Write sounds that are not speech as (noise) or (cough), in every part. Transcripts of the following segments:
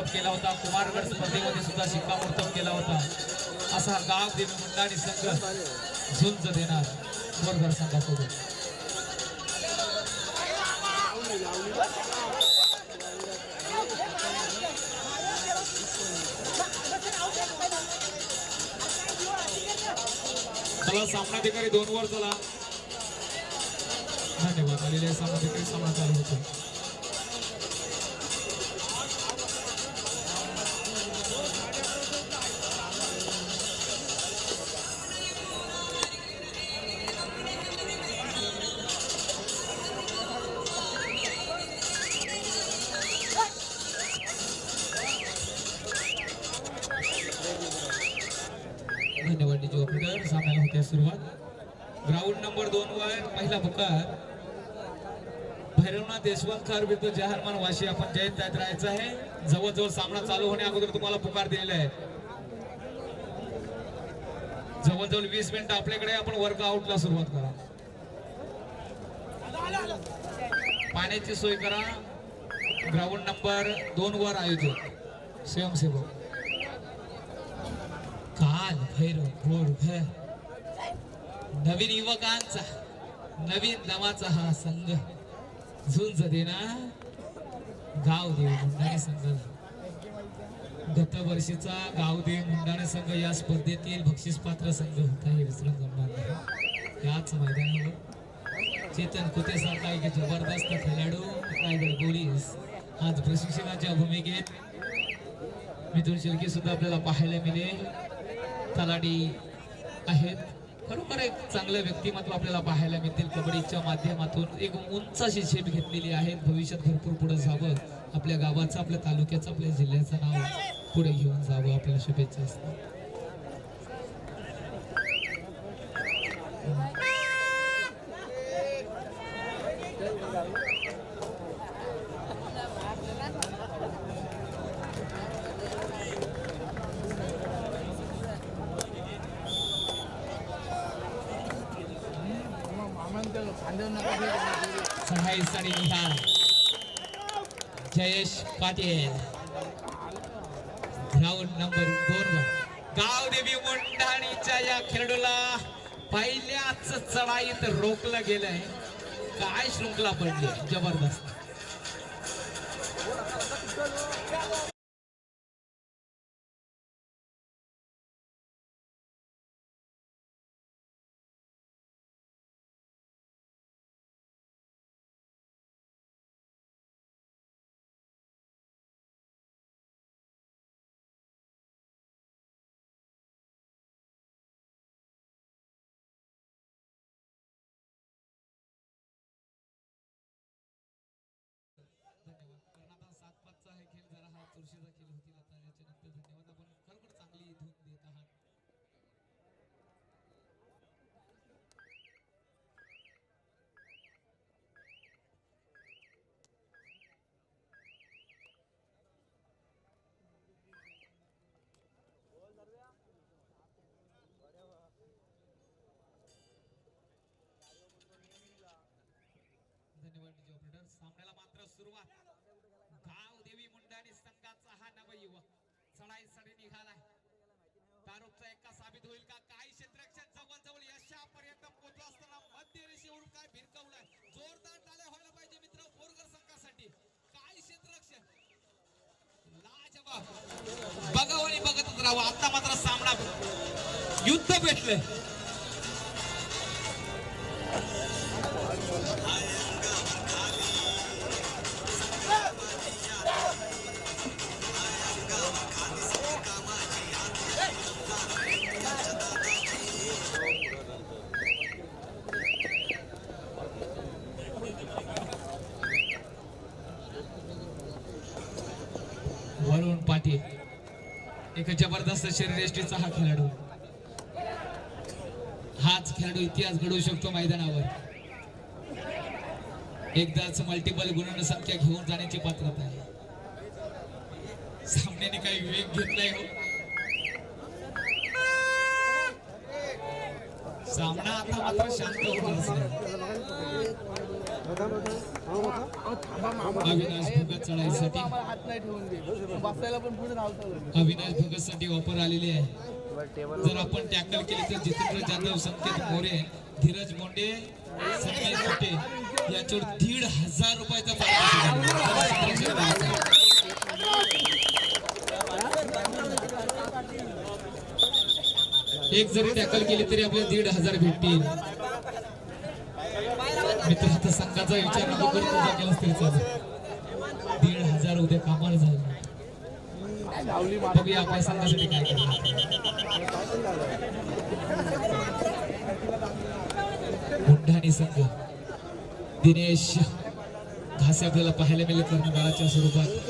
शिक्कामोर्तब केला होता. कुमारगड स्पर्धेमध्ये सुद्धा शिक्कामोर्तब केला होता. असा गाव देवी मंडळी संघ झुंज देणार बोरगड संघासोबत. चला सामनाधिकारी दोन वर चला. धन्यवाद. आलेले सामनाधिकारी सामना चालू होतो. पहिला पुकार. भैरवनाथ यशवंत खार विरुद्ध जहरमान वाशी आपण जयंत जायत राहायचं आहे. जवळजवळ सामना चालू होण्या अगोदर तुम्हाला पुकार दिलेला आहे. जवळजवळ वीस मिनिट आपल्याकडे आपण वर्कआउटला सुरुवात करा. पाण्याची सोय करा. ग्राउंड नंबर दोन वर आयोजक. स्वयंसेवक. काल भैरव भोर भय नवीन युवकांचा. नवीन दमाचा हा संघ झुंज देना गाव देव मुंडाणे संघाला गत वर्षीचा गावदेव मुंडाणे संघ या स्पर्धेतील बक्षीस पात्र संघ होता हे विसरून जमणार नाही. याच मैदानावर चेतन कुते सारखा एक जबरदस्त खेळाडू रायगड पोलीस आज प्रशिक्षणाच्या भूमिकेत मिथुन शिर्के सुद्धा आपल्याला पाहायला मिळेल. तलाडी आहेत. खरोखर एक चांगलं व्यक्तिमत्व आपल्याला पाहायला मिळतील. कबड्डीच्या माध्यमातून एक उंच अशी झेप घेतलेली आहे. भविष्यात भरपूर पुढे जावं. आपल्या गावाचं आपल्या तालुक्याचं आपल्या जिल्ह्याचं नाव पुढे घेऊन जावं. आपल्याला शुभेच्छा असतात. सहाई साडी निहाल जयेश पाटील. ग्राउंड नंबर दोन वर. गावदेवी मुंडाणीच्या या खेळाडूला पहिल्याच चढाईत रोखलं गेलंय. काय शृंखला पडली? जबरदस्त धन्यवाद कारण आता सात पाचचा हे खेळ जरा हा चुरशीचा खेळ होतील आता याच्यानंतर धन्यवाद आपण खरोखर चांगली धून देत आहात धन्यवाद डीजे ऑपरेटर सामन्याला मात्र सुरुवात. गाव देवी मुंडाणी संघाचा हा नवयुवक चढाईसाठी सडी निघालाय. तारुकचा एका साबित होईल का? काही क्षेत्ररक्षण जवळ जवळ यशापर्यंत पोहोचला असताना मध्य रेषेवरून काय भिरकवलाय? जोरदार टाळ्या व्हायला पाहिजे मित्र बोरकर संघासाठी. काय क्षेत्ररक्षण लाजवाब. बघावं बघतच राहू आता मात्र सामना. युद्ध भेटलंय. एक जबरदस्त शरीरयष्टीचा हा खेळाडू. हाच खेळाडू इतिहास घडवू शकतो मैदानावर. एकदाच मल्टिपल गुण संख्या घेऊन जाण्याची पात्रता आहे. सामन्याने काही वेग घेतलाय हो. सामना आता मात्र शांत होत अविनाश भगत चढाईसाठी. बसायला पण पुढे अविनाश भगत साठी ऑफर आलेली आहे. जर आपण टॅकल केली तर जितेंद्र जाधव संकेत मोरे धीरज मोंडे संजय मोठे याच्यावर दीड हजार रुपयाचा एक जरी टॅकल केली तरी आपल्याला दीड हजार भेटतील. मित्र आता संघाचा विचार नको करू तुझा केलास तरी चालेल दीड हजार उद्या कामाला झालं बघूया आपल्या संघासाठी काय करणार. बुलढाणी संघ. दिनेश घासे आपल्याला पाहायला मिळेल कर्णधाराच्या स्वरूपात.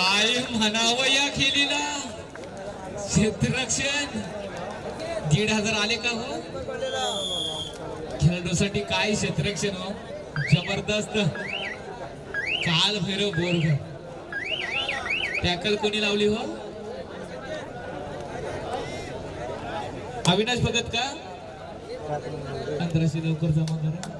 काय म्हणावं या खेळीला क्षेत्ररक्षण दीड हजार आले का हो? खेळाडूसाठी काय क्षेत्ररक्षण हो? जबरदस्त. काल भैरव बोरग टॅकल कोणी लावली हो? अविनाश भगत का? पंधराशे लवकर जमा करा.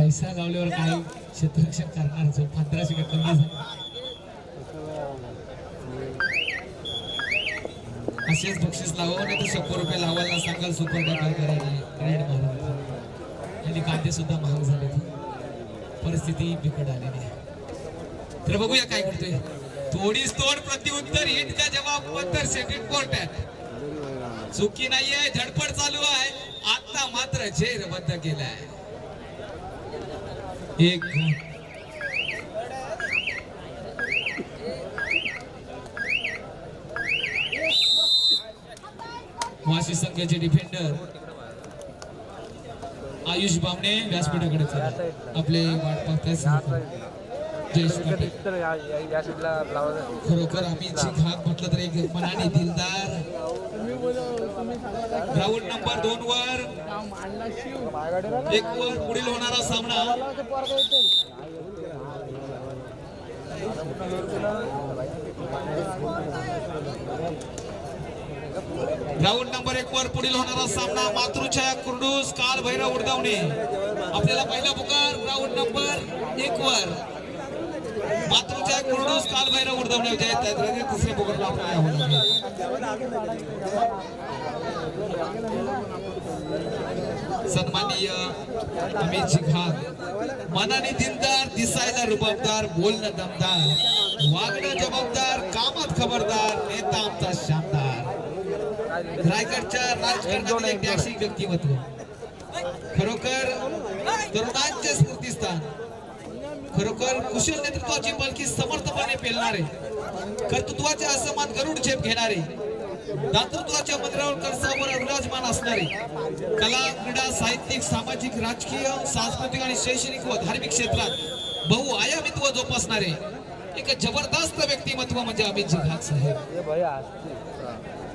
पैसा लावल्यावर काही क्षेत्ररक्षण करणार जो पंधराशे का कमी झाला असेच बक्षीस लावा नाही तर शंभर रुपये लावायला सांगाल सुपर टॅकल करायला. रेड मारून. आणि कांदे सुद्धा महाग झाले परिस्थिती बिकट आलेली आहे. तर बघूया काय करतोय. थोडीच तोड प्रतिउत्तर हिट का जवाब पत्तर सेटिंग कोर्टात चुकी नाहीये धडपड चालू आहे. आता मात्र झेर बद्द केलाय. एक वाशी संघाचे डिफेंडर आयुष बामणे व्यासपीठाकडे आपले वाट पाहताय खरोखर आम्ही घात म्हटलं तर एक मनाने दिलदार. ग्राउंड नंबर दोन वर. एक वर पुढील होणारा सामना. ग्राउंड नंबर एक वर पुढील होणारा सामना. मातृछाया कुर्डूस काल भैरव उडगावणे आपल्याला पहिला पुकार ग्राउंड नंबर एक वर. मातृछाया कुर्डूस काल भैरव उडगावणे जय त्यात तिसरे पुकारला सन्माननीय अमित घाग मनाने दिनदार दिसायला रुबाबदार बोलणं दमदार वागणं जबाबदार कामात खबरदार नेता आमचा शानदार. रायगडच्या राजकारणातील एक व्यक्तिमत्व. खरोखर तरुणांचे स्मृतीस्थान खरोखर कुशल नेतृत्वाची पालखी समर्थपणे पेलणारे कर्तृत्वाचे असमान गरुड झेप घेणारे दातृत्वाच्या मंदिरावर कळसावर विराजमान असणारे कला क्रीडा साहित्यिक सामाजिक राजकीय सांस्कृतिक आणि शैक्षणिक व धार्मिक क्षेत्रात बहुआयामित्व जोपासणारे एक जबरदस्त व्यक्तिमत्व म्हणजे अमित घाट साहेब.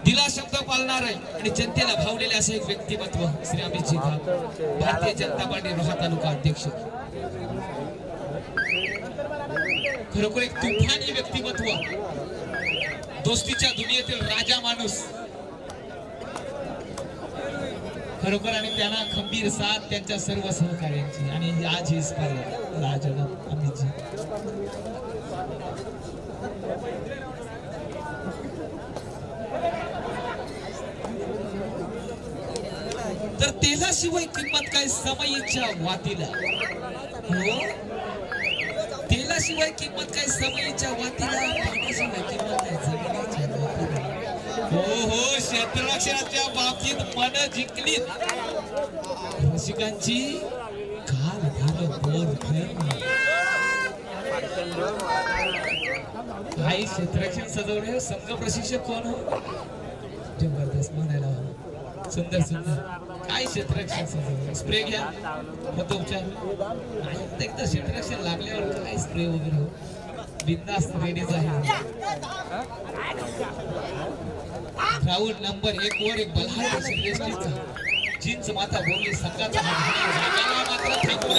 दिला शब्द पाळणारे आणि जनतेला भावलेले असे एक व्यक्तिमत्व श्री अमितजी घाट भारतीय जनता पार्टी रोहा तालुका अध्यक्ष. खरोखर एक तुफानी व्यक्तिमत्व. दोस्तीच्या दुनियेतील राजा माणूस. खरोखर आणि त्यांना खंबीर साथ त्यांच्या सर्व सहकार्यांची आणि आज ही स्पर्धा. राजा अमितजी. तर तेलाशिवाय किंमत काय? समयीच्या वातीला. हो? तेलाशिवाय किंमत काय सवयीच्या वातीला पाण्याशिवाय किंमत काय जमिनीच्या हो हो क्षेत्ररक्षणाच्या बाबतीत मन जिंकली रसिकांची काल झालं काही क्षेत्ररक्षण सजवणे संघ प्रशिक्षक कोण हो जबरदस्त म्हणायला सुंदर सुंदर काय क्षेत्ररक्षण स्प्रे घ्या. मग उपचार नाही, एकदा क्षेत्ररक्षण लागल्यावर काय स्प्रे वगैरे हो बिंदास्त रेडीच आहे राऊंड नंबर एक वर एक बलहार श्रेष्ठीचा चिंच माता बोलली सकाळचा मात्र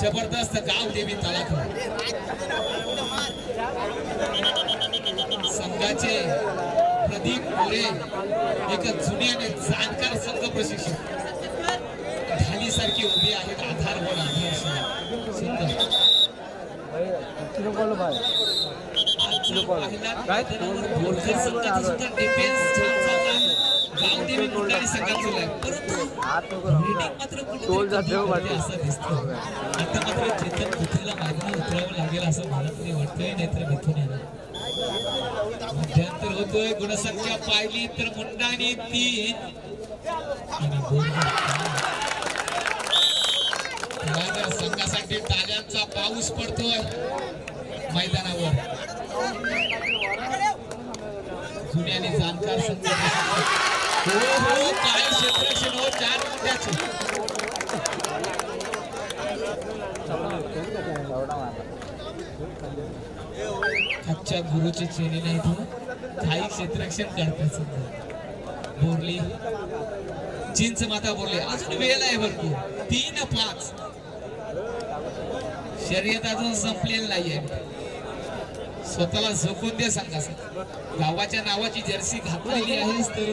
जबरदस्त गाव देवी तलाख संघाचे प्रदीप मोरे एक जुने आणि जाणकार संघ प्रशिक्षक. ढालीसारखी उभी आहेत आधार वर आधार सुंदर बोलकर संघाचा सुद्धा डिफेन्स छान चाललाय गावदेवी मुंडारी संघात चाललाय परंतु रेडिंग मात्र कुठेतरी कमी पडते असं दिसतं आता मात्र चेतन मागणं उतरावं लागेल असं मला तरी वाटतंय नाहीतर मिथून येणार होतोय गुणसंख्या पाहिली तर मुंडाणी तीन. संघासाठी टाळ्यांचा पाऊस पडतोय मैदानावर. जुने आणि जाणकार संघ हो हो काय क्षेत्रक्षण हो चार मोठ्याचे आजच्या गुरुचे चेले नाही तो. काही क्षेत्ररक्षण करतात. समजा बोरली. चिंच माता बोरली. अजून वेळ आहे भरपूर. तीन पाच शर्यत अजून संपलेलं नाहीये. स्वतःला झोकून दे सांगा. गावाच्या नावाची जर्सी घातलेली आहेस तर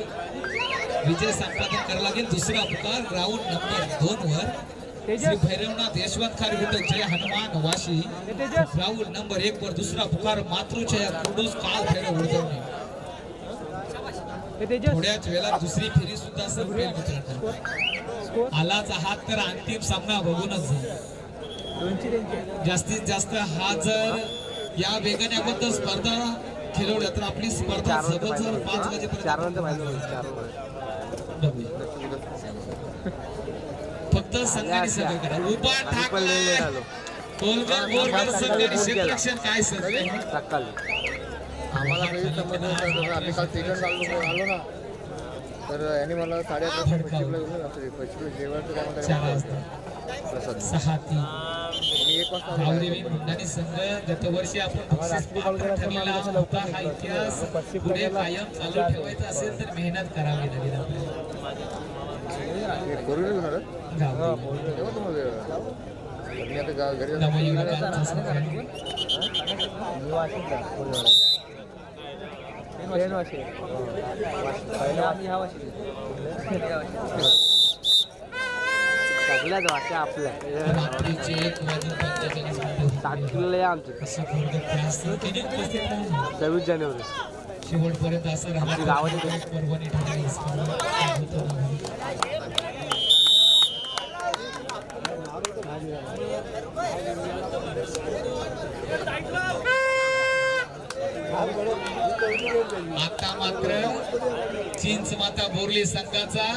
विजय संपादन करावं लागेल. दुसरा पुकार राऊंड नंबर दोन वर श्री भैरवनाथ यशवंत खार खारविट जय हनुमान वाशी. राऊंड नंबर एक वर दुसरा पुकार मातृच्या कुडूस काल भैरव उडवणे थोड्याच वेळात दुसरी फेरी सुद्धा संपेल मित्रांनो. आलाच हात तर अंतिम सामना बघूनच जा जास्तीत जास्त हा जर या वेगाण्याबद्दल स्पर्धा खेळवल्या तर आपली स्पर्धा जवळ जवळ पाच वाजेपर्यंत. फक्त (laughs) संघाने सगळं करा. उभा लेट ठाकला संघाने क्षेत्ररक्षण काय सर आम्हाला काही समज नाही आम्ही काल सेकंड आलो आलो ना. तर यांनी मला साडे अकरा पश्चिमला घेऊन जातो पश्चिम जेवणाचं काय म्हणतात वाजता. प्रसाद. मी एक वाजता गतवर्षी आपण हा इतिहास पुढे कायम चालू ठेवायचा असेल तर मेहनत करावी लागेल आपल्याला. करून गावदेवी तेव्हा तुम्हाला. मी आता सगळ्याच आपल्या. आमचे. सव्वीस जानेवारी. शेवटपर्यंत असं गावाची परभणी ठिकाणी होतं ना. आता मात्र चिंच माता बोरली संघाचा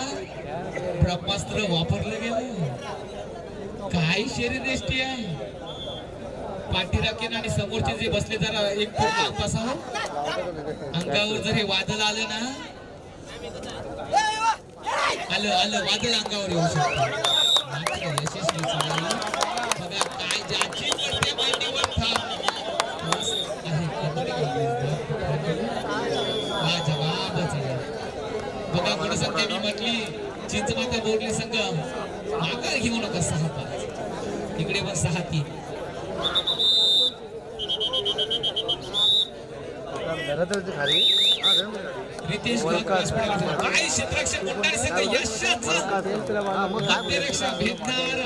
ब्रह्मास्त्र वापरलं गेलं. काय शरीरदृष्टी आहे. पाठीराखेन आणि समोरचे जे बसले जरा एक पूर्ण बसावं अंगावर जर हे वादळ आलं ना आलं आलं वादळ अंगावर येऊ शकतं. मी म्हटली चिंच माता बोलली संघ माघार घेऊ नका सहा पाच. इकडे पण सहा तीन. रितेश संघ यशाचं हा, भेटणार.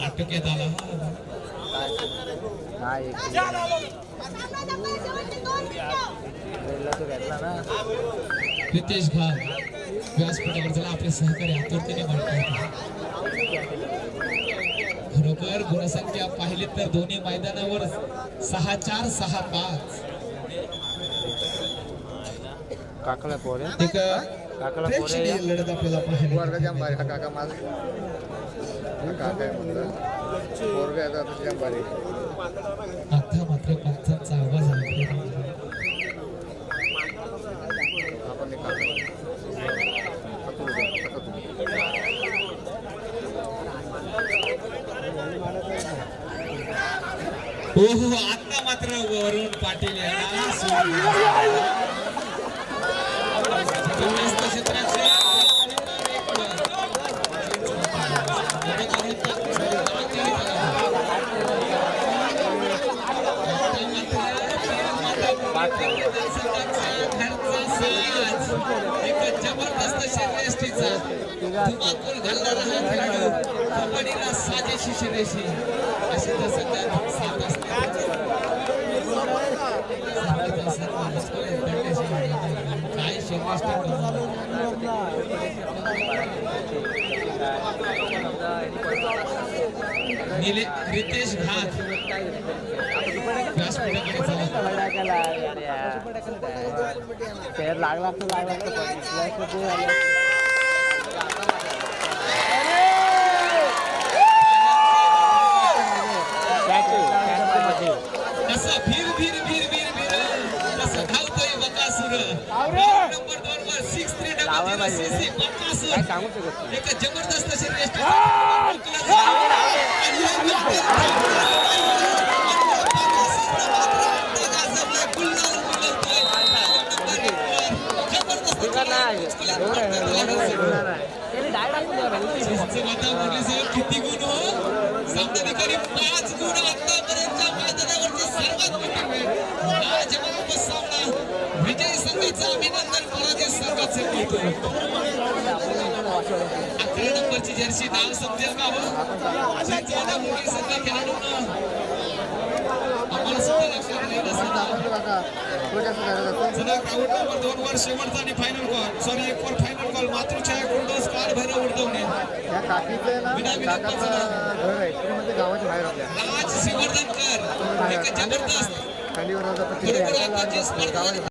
आटोक्यात आला. हा रितेश घाल व्यासपीठावर चला आपले सहकारी आतुरतेने म्हणतात खरोखर गुणसंख्या पाहिली तर दोन्ही मैदानावर सहा चार सहा पाच. काकाला पोर. एक काकाला पोर लढत आपल्याला भारी हा काका माझा. काका आहे म्हणलं. पोरग आहे आता जाम भारी आता मात्र पंचांचा आवाज आला आपण एक काका हातून उभे, हातून उभे. हो हो आता मात्र वरुण पाटील यांना सोडून जबरदस्त क्षेत्राचे एक जबरदस्त शर्यष्टीचा धुमाकूळ घालणारा हा खेळाडू कबड्डीला साजेशी शिरेशी अशी प्रसंगात साथ असते सांगत असत माणूस कोणी दंडेशी म्हणतो. काय शर्यष्टी निले रितेश घात. लागला लागला तर ते आलं. Catch आहे, catch आहे मध्ये. कसं फिर फिर फिर फिर फिर कसं धावतोय बकासूर नंबर दोन वर six three double zero C C Bakasur काय सांगू शकत नाही. एक जबरदस्त श्रेष्ठ किती गुण हो सामन्याधिकारी पाच गुण आतापर्यंतच्या मैदानावरची सर्वात मोठी वेळ लाजवाब सामना विजयी संघाचं अभिनंदन पराजय संघाचे कौतुक अकरा नंबरची जर्सी नाव समजेल का हो? खेळाडूंना आम्हाला सुद्धा लक्षात ग्राउंड नंबर दोन वर शेवटचा आणि फायनल कॉल सॉरी एक वर फायनल कॉल मातृछाया गुंडोस काळ भैरव उडवणे. राज श्रीवर्धनकर एक जबरदस्त. बरोबर आताची स्पर्धा